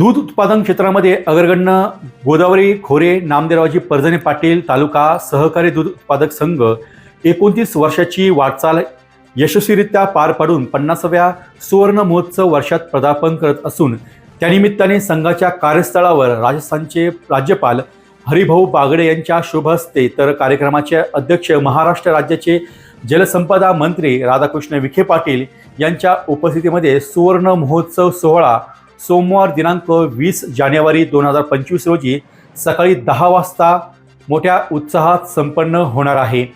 दूध उत्पादन क्षेत्रामध्ये अग्रगण्य गोदावरी खोरे नामदेवरावजी परजणे पाटील तालुका सहकारी दूध उत्पादक संघ एकोणतीस वर्षाची वाटचाल यशस्वीरित्या पार पाडून पन्नासाव्या सुवर्ण महोत्सव वर्षात पदार्पण करत असून त्यानिमित्ताने संघाच्या कार्यस्थळावर राजस्थानचे राज्यपाल हरिभाऊ बागडे यांच्या शुभ हस्ते तर कार्यक्रमाचे अध्यक्ष महाराष्ट्र राज्याचे जलसंपदा मंत्री राधाकृष्ण विखे पाटील यांच्या उपस्थितीमध्ये सुवर्ण महोत्सव सोहळा सोमवार दिनांक वीस जानेवारी दोन हजार पंचवीस रोजी सकाळी दहा वाजता मोठ्या उत्साहात संपन्न होणार आहे.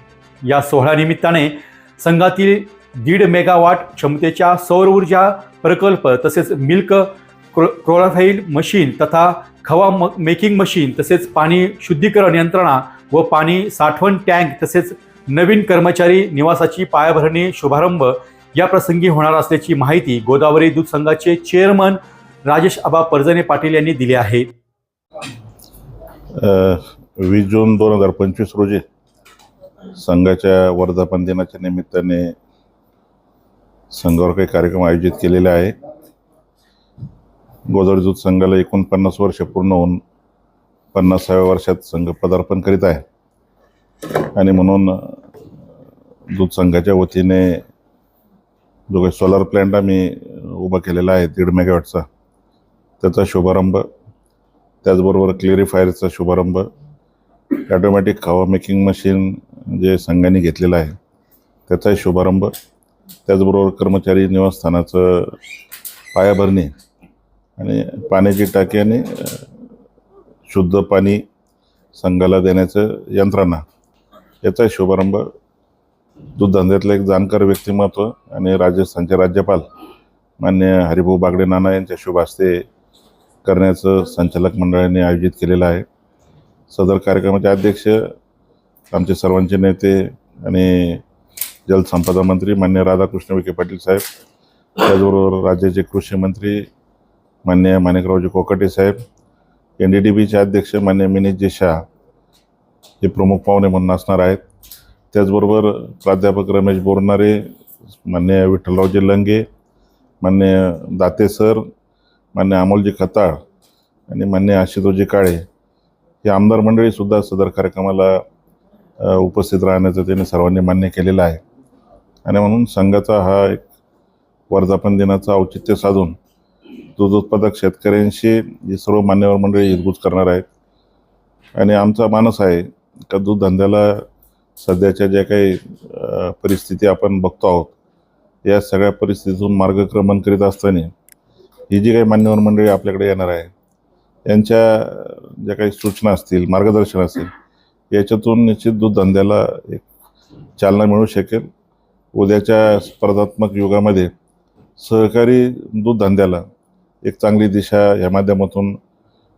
या सोहळ्यानिमित्ताने संघातील दीड मेगावाट क्षमतेच्या सौर ऊर्जा प्रकल्प तसेच मिल्क क्रो क्लोराफाईल मशीन तथा खवा म मेकिंग मशीन तसेच पाणी शुद्धीकरण यंत्रणा व पाणी साठवण टँक तसेच नवीन कर्मचारी निवासाची पायाभरणी शुभारंभ या प्रसंगी होणार असल्याची माहिती गोदावरी दूध संघाचे चेअरमन राजेश आबा परजणे पाटील यांनी दिले आहे. वीस जून दोन हजार पंचवीस रोजी संघाच्या वर्धापन दिनाच्या निमित्ताने संघावर काही कार्यक्रम आयोजित केलेले आहे. गोदावरी दूध संघाला एकोणपन्नास वर्ष पूर्ण होऊन पन्नासाव्या वर्षात संघ पदार्पण करीत आहे. आणि म्हणून दूध संघाच्या वतीने जो काही सोलार प्लॅन्ट आम्ही उभा केलेला आहे दीड मेगावॅटचा त्याचा शुभारंभ त्याचबरोबर क्लिअरिफायरचा शुभारंभ ॲटोमॅटिक हवा मेकिंग मशीन जे संघाने घेतलेलं आहे त्याचाही शुभारंभ त्याचबरोबर कर्मचारी निवासस्थानाचं पायाभरणी आणि पाण्याची टाकी आणि शुद्ध पाणी संघाला देण्याचं यंत्रणा याचा शुभारंभ. दूधधंद्यातलं एक जाणकार व्यक्तिमत्व आणि राजस्थानचे राज्यपाल मान्य हरिभाऊ बागडे नाना यांच्या शुभ हस्ते करण्याचं संचालक मंडळाने आयोजित केलेलं आहे. सदर कार्यक्रमाचे अध्यक्ष आमचे सर्वांचे नेते आणि जलसंपदा मंत्री मान्य राधाकृष्ण विखे पाटील साहेब त्याचबरोबर राज्याचे कृषी मंत्री मान्य माणिकरावजी कोकाटे साहेब एन डी डी बीचे अध्यक्ष मान्य मिनितजी शाह हे प्रमुख पाहुणे म्हणून असणार आहेत. त्याचबरोबर प्राध्यापक रमेश बोरणारे मान्य विठ्ठलरावजी लंगे मान्य दाते सर मान्य अमोलजी खताळ आणि मान्य आशितोजी काळे हे आमदार मंडळीसुद्धा सदर कार्यक्रमाला उपस्थित राहण्याचं त्यांनी सर्वांनी मान्य केलेलं आहे. आणि म्हणून संघाचा हा एक वर्धापन दिनाचं औचित्य साधून दूध उत्पादक शेतकऱ्यांशी ही सर्व मान्यवर मंडळी हितगुज करणार आहेत. आणि आमचा मानस आहे का दूध धंद्याला सध्याच्या ज्या काही परिस्थिती आपण बघतो आहोत या सगळ्या परिस्थितीतून मार्गक्रमण करीत असताना ही जी काही मान्यवर मंडळी आपल्याकडे येणार आहे यांच्या ज्या काही सूचना असतील मार्गदर्शन असेल याच्यातून निश्चित दूध धंद्याला एक चालना मिळू शकेल. उद्याच्या स्पर्धात्मक युगामध्ये सहकारी दूध धंद्याला एक चांगली दिशा या माध्यमातून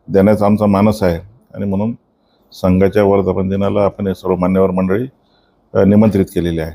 देण्याचा आमचा मानस आहे आणि म्हणून संघाच्या वर्धापन दिनाला आपण हे सर्व मान्यवर मंडळी निमंत्रित केलेली आहे.